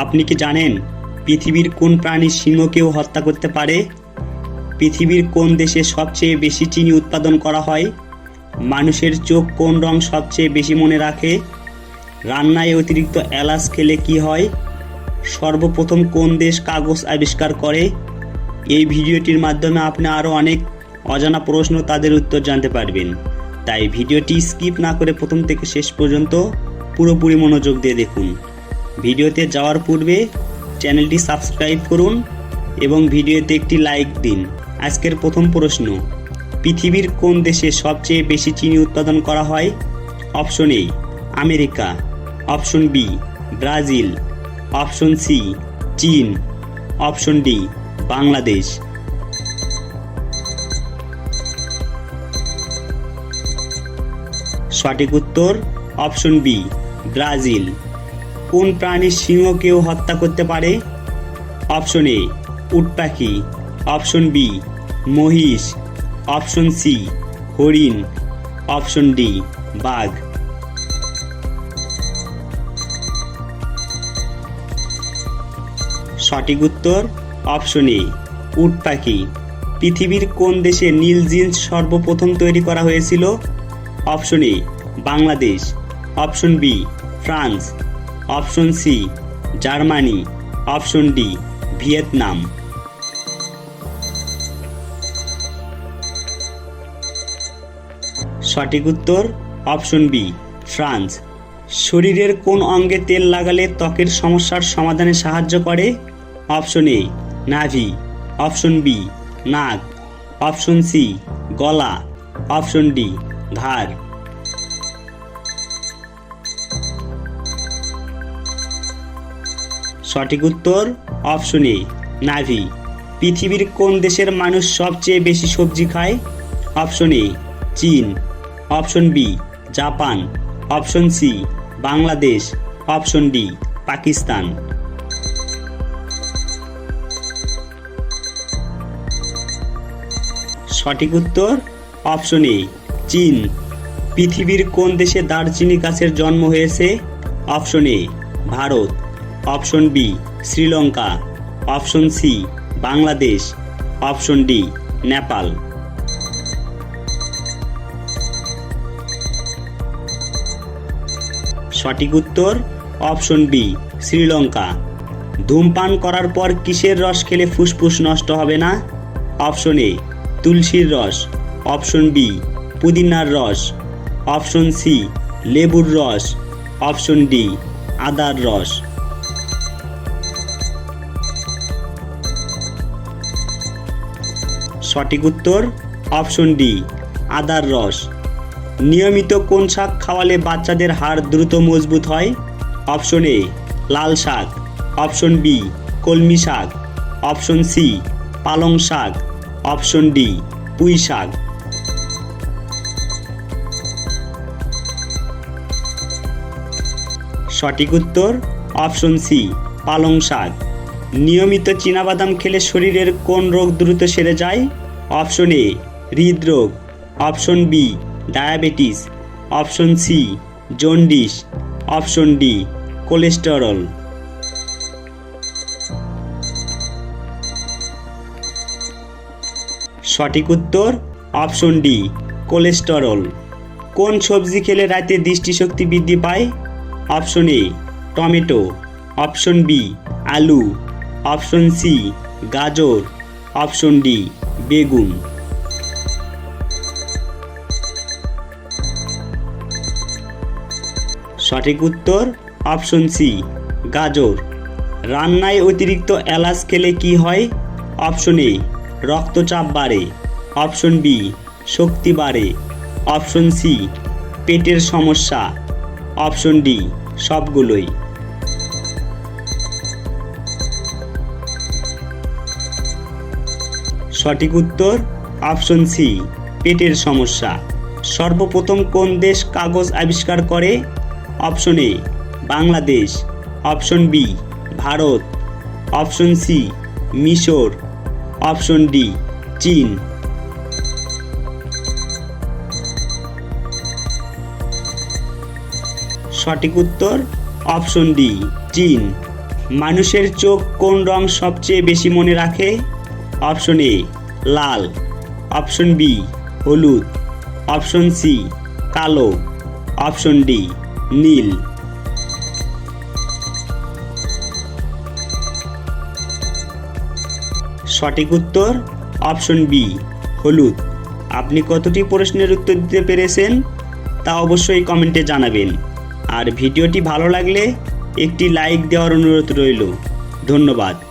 আপনি কি জানেন পৃথিবীর কোন প্রাণীর সিংহকেও হত্যা করতে পারে? পৃথিবীর কোন দেশে সবচেয়ে বেশি চিনি উৎপাদন করা হয়? মানুষের চোখ কোন রং সবচেয়ে বেশি মনে রাখে? রান্নায় অতিরিক্ত এলাচ খেলে কি হয়? সর্বপ্রথম কোন দেশ কাগজ আবিষ্কার করে? এই ভিডিওটির মাধ্যমে আপনি আরও অনেক অজানা প্রশ্ন তাদের উত্তর জানতে পারবেন। তাই ভিডিওটি স্কিপ না করে প্রথম থেকে শেষ পর্যন্ত পুরোপুরি মনোযোগ দিয়ে দেখুন। ভিডিওতে যাওয়ার পূর্বে চ্যানেলটি সাবস্ক্রাইব করুন এবং ভিডিওতে একটি লাইক দিন। আজকের প্রথম প্রশ্ন, পৃথিবীর কোন দেশে সবচেয়ে বেশি চিনি উৎপাদন করা হয়? Option A, America. Option B, Brazil. Option C, চীন। Option D, Bangladesh. সঠিক উত্তর, অপশন বি, ব্রাজিল। কোন প্রাণীর সিংহকেও হত্যা করতে পারে? অপশন এ উট পাখি অপশন বি, মহিষ। অপশন সি, হরিণ। অপশন ডি, বাঘ। সঠিক উত্তর, অপশন এ উট পাখি পৃথিবীর কোন দেশে নীল জিন্স সর্বপ্রথম তৈরি করা হয়েছিল? Option A, Bangladesh. Option B, France. Option C, Germany. Option D, Vietnam. সঠিক উত্তর, অপশন বি, ফ্রান্স। শরীরের কোন অঙ্গে তেল লাগালে ত্বকের সমস্যার সমাধানে সাহায্য করে? অপশন এ, নাভি। অপশন বি, নাক। অপশন সি, গলা। অপশন ডি, ঘাড়। সঠিক উত্তর অপশন এ নাভি। পৃথিবীর কোন দেশের মানুষ সবচেয়ে বেশি সবজি খায়? অপশন এ চীন। Option B Japan. Option C Bangladesh. Option D Pakistan. সঠিক উত্তর অপশন এ চীন। পৃথিবীর কোন দেশে দারচিনি গাছের জন্ম হয়েছে? Option A Bharat. Option B, Sri Lanka. Option C, Bangladesh. Option D, Nepal. সঠিক উত্তর, অপশন বি, শ্রীলঙ্কা। ধূমপান করার পর কিসের রস খেলে ফুসফুস নষ্ট হবে না? অপশন এ, তুলসীর রস। অপশন বি, পুদিনার রস। অপশন সি, লেবুর রস। অপশন ডি, আদার রস। সঠিক উত্তর অপশন ডি আদার রস। নিয়মিত কোন শাক খাওয়ালে বাচ্চাদের হাড় দ্রুত মজবুত হয়? অপশন এ লাল শাক। অপশন বি কলমি শাক। অপশন সি পালং শাক। অপশন ডি পুঁই শাক। সঠিক উত্তর অপশন সি পালং শাক। নিয়মিত চীনাবাদাম খেলে শরীরের কোন রোগ দ্রুত সেরে যায়? অপশন এ হৃদরোগ, option B diabetes, option C jaundice, option D cholesterol. সঠিক উত্তর অপশন ডি কোলেস্টেরল। কোন সবজি খেলে রাতে দৃষ্টিশক্তি বৃদ্ধি পায়? Option A tomato, option B আলু, অপশন সি গাজর, অপশন ডি বেগুন। সঠিক উত্তর অপশন সি গাজর। রান্নায় অতিরিক্ত এলাচ খেলে কি হয়? অপশন এ রক্তচাপ বাড়ে। অপশন বি শক্তি বাড়ে। অপশন সি পেটের সমস্যা। অপশন ডি সবগুলোই। সঠিক উত্তর? অপশন সি, পেটের সমস্যা। সর্বপ্রথম কোন দেশ কাগজ আবিষ্কার করে? Option A, Bangladesh. Option B, Bharat. Option C, মিশর। অপশন ডি, চীন। সঠিক উত্তর? অপশন ডি, চীন। মানুষের চোখ কোন রং সবচেয়ে বেশি মনে রাখে? অপশন এ লাল, অপশন বি হলুদ, অপশন সি কালো, অপশন ডি নীল। সঠিক উত্তর অপশন বি হলুদ। আপনি কতটি প্রশ্নের উত্তর দিতে পেরেছেন তা অবশ্যই কমেন্টে জানাবেন। আর ভিডিওটি ভালো লাগলে একটি লাইক দেওয়ার অনুরোধ রইল। ধন্যবাদ।